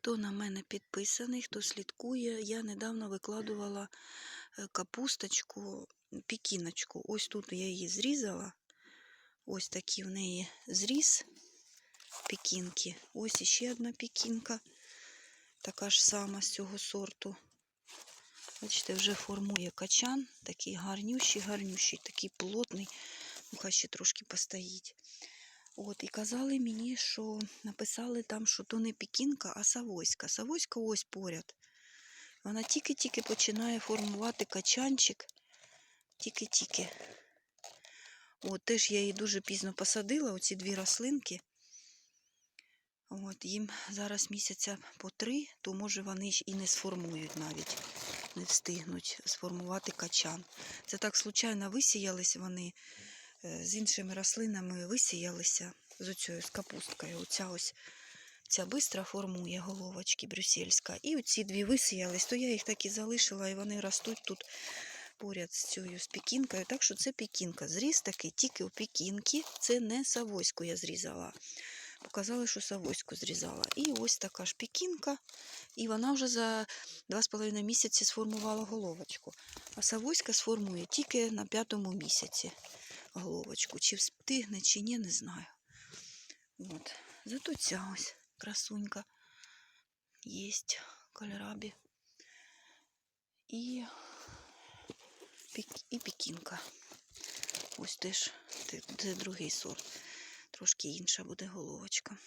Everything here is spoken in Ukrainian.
Хто на мене підписаний, хто слідкує, я недавно викладувала е, капусточку, пікіночку. Ось тут я її зрізала. Ось такий в неї зріз пікінки. Ось іще одна пікінка. Така ж сама з цього сорту. Бачите, вже формує качан. Такий гарнющий, гарнющий, такий плотний. Ну, хай ще трошки постоїть. От, і казали мені, що написали там, що то не пікінка, а савоська. Савоська ось поряд. Вона тільки-тільки починає формувати качанчик. Тільки-тільки. От, теж я її дуже пізно посадила, оці дві рослинки. От, їм зараз місяця по три, то може вони ж і не сформують навіть, не встигнуть сформувати качан. Це так случайно висіялись вони з іншими рослинами висіялися з оцією з капусткою. Оця ось ця бистра формує головочки брюссельська. І оці дві висіялись, то я їх так і залишила, і вони ростуть тут поряд з цією з пікінкою. Так що це пікінка. Зріз такий тільки у пікінки. Це не савоську я зрізала. Показали, що савоську зрізала. І ось така ж пікінка. І вона вже за 2,5 місяці сформувала головочку. А савоська сформує тільки на п'ятому місяці головочку. Чи встигне, чи ні, не знаю. От. Зато ця ось красунька єсть кольорабі. І, і пікінка. Ось теж це другий сорт. Трошки інша буде головочка.